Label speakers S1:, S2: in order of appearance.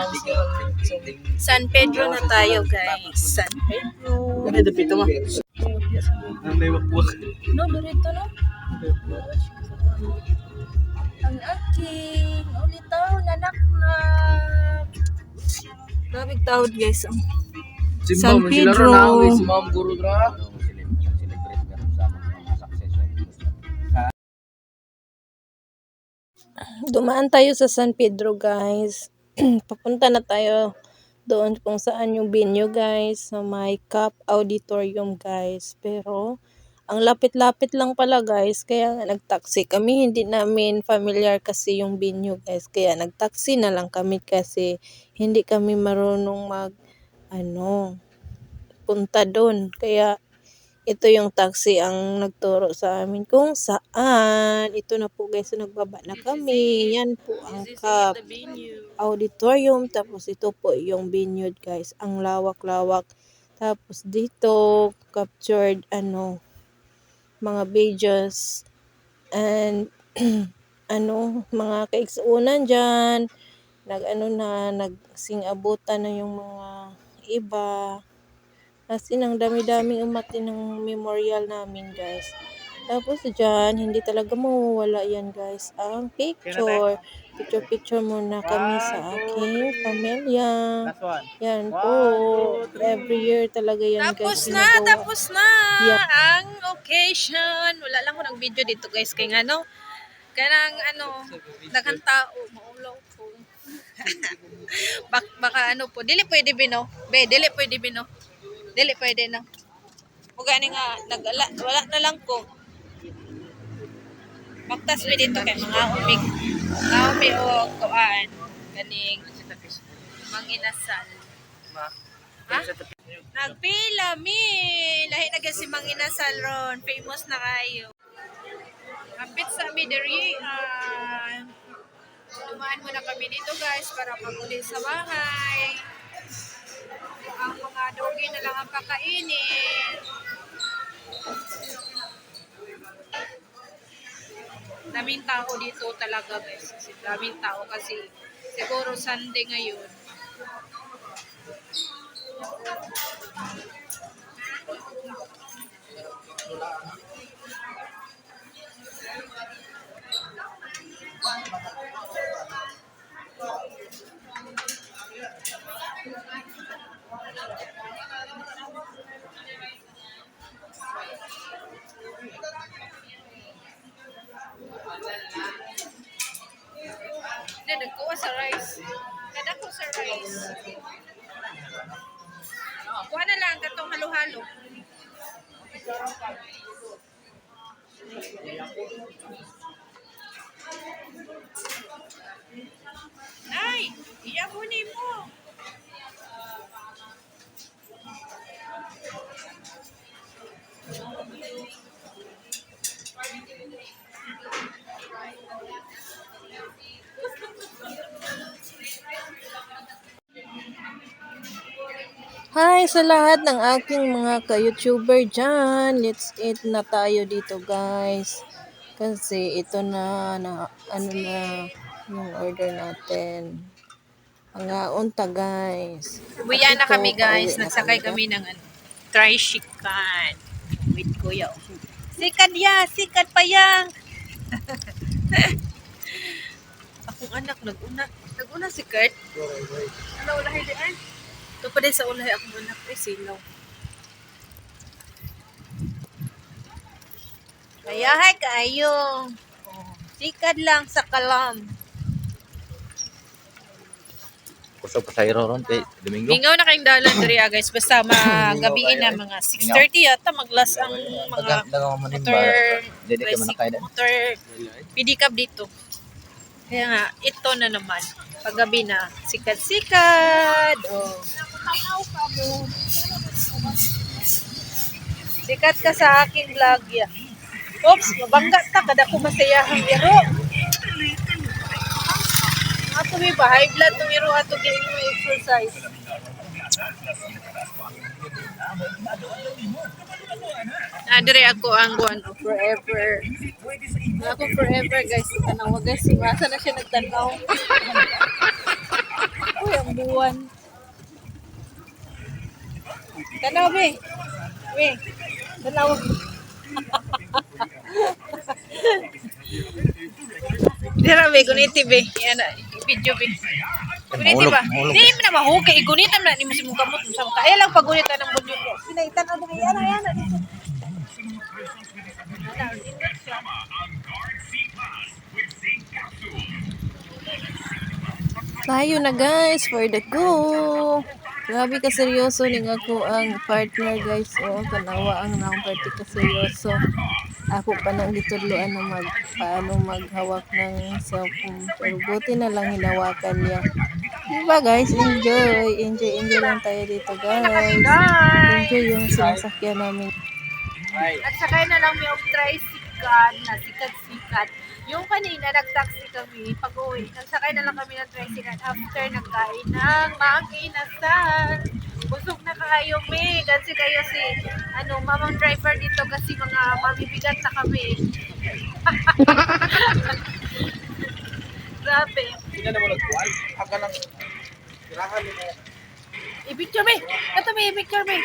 S1: lang sa
S2: San Pedro na tayo, guys. San Pedro.
S1: Ano ito pito mo? Ang may wakwak.
S2: No, dito no? Ang aking ulitaw na naknak. Daming tawad, guys. Ang San Pedro.
S1: Si Ma'am Guru Dra.
S2: Dumaan tayo sa San Pedro, guys. Papunta na tayo doon kung saan yung venue, guys. Sa may Cup Auditorium, guys. Pero, ang lapit-lapit lang pala, guys. Kaya nga nag-taxi kami. Hindi namin familiar kasi yung venue, guys. Kaya nag-taxi na lang kami kasi hindi kami marunong mag, ano, punta doon. Kaya, ito yung taxi ang nagturo sa amin kung saan. Ito na po guys, so nagbaba na kami. Yan po ang cup auditorium. Tapos ito po yung venue guys. Ang lawak-lawak. Tapos dito, captured ano, mga videos and ano, mga kaigsuunan dyan. Nag ano na, nagsingabutan na yung mga iba. As in, ang dami-daming umati ng memorial namin, guys. Tapos dyan, hindi talaga mawawala yan, guys. Ang picture. Picture-picture muna kami sa aking pamilya. Yan po. Every year talaga yan, guys.
S3: Tapos na,
S2: ginagawa.
S3: tapos na
S2: Yeah.
S3: ang occasion. Wala lang ko ng video dito guys kay ano. Kanang ano, daghang tao, maulaw ko. bak baka ano po, dili pwede bino. Be, dili pwede bino. Dili pwede no. O gani nga nagala, wala na lang ko. Baktas mi dito kay mga umig. Mga umi o kuan kaning manginasal. Ha? Nagpila mi. Lahi na si Manginasal ron. Famous na kayo. Kapit sa mi diri ah, dumaan muna kami dito guys para paguli sa bahay. Ang mga dogi na lang ang kakainin. Daming tao dito talaga guys. Kasi daming tao kasi siguro Sunday ngayon. Rice. Kada ko sa rice. Kuha na lang, katong halo-halo. Ay,
S2: Hi sa lahat ng aking mga ka-YouTuber dyan. Let's eat na tayo dito guys. Kasi ito na, na ano na yung order natin. Mga unta guys.
S3: Uwian na kami guys. Nagsakay
S2: kami.
S3: ng ano, tricycle. With kuya. Sikat ya, sikat pa yang. Akong anak naguna. Naguna si Kurt. Ano ulahay di ay? Ito pa din sa ulahay akong anak. Ay, silaw. Mayahay kayo. Sikat lang sa kalam.
S4: Kusog pa sa iro ron kay Domingo.
S3: Mingaw na kayong dalan diri ah, guys. Basta magabiin na mga 6.30 yata maglas ang mga motor
S4: Dili ka man
S3: tricycle, motor pedicab dito. Kaya nga, ito na naman. Paggabi na, sikat-sikat. Oh. Sikat ka sa aking vlog ya. Oops, mabangga ta kada ko masayahang iro. Ato may ba high blood tong iro ato gawin mo exercise. Dire ako ang of forever. Ako forever guys, tanawa guys, si Masa na siya nagtanaw. Uy, ang buwan. Tanaw, be. Be. Tanaw. Dira, be. Guniti, be. Yan na. Video, be. Guniti ba? Di mo na mahukay. Igunitan na. Di mo si mong kamot. Sa mga kaya lang pagunitan ng budyo ko. Pinaitan na dito. Yan na, yan na. Dito.
S2: Tayo na guys for the go. Grabe ka seryoso ning ako ang partner guys. O tanawa ang naong party ka seryoso. Ako pa nang gitudloan na mag paano maghawak ng cellphone. Pero buti na lang hinawakan niya. Diba guys? Enjoy. Enjoy, enjoy lang tayo dito guys. Enjoy yung sinasakyan namin.
S3: At sakay na lang may tricycle na sikat-sikat. Yung kanina, nag-taxi kami pag uwi. Nagsakay na lang kami ng tricycle after nagkain ng makinasal. Busog na kayo, me. Kasi kayo si, ano, mamang driver dito kasi mga mabibigat na kami. Grabe.
S1: Hindi na naman nagkuhan. Aga lang. Tirahan mo.
S3: I-picture me. Ito me, i-picture me.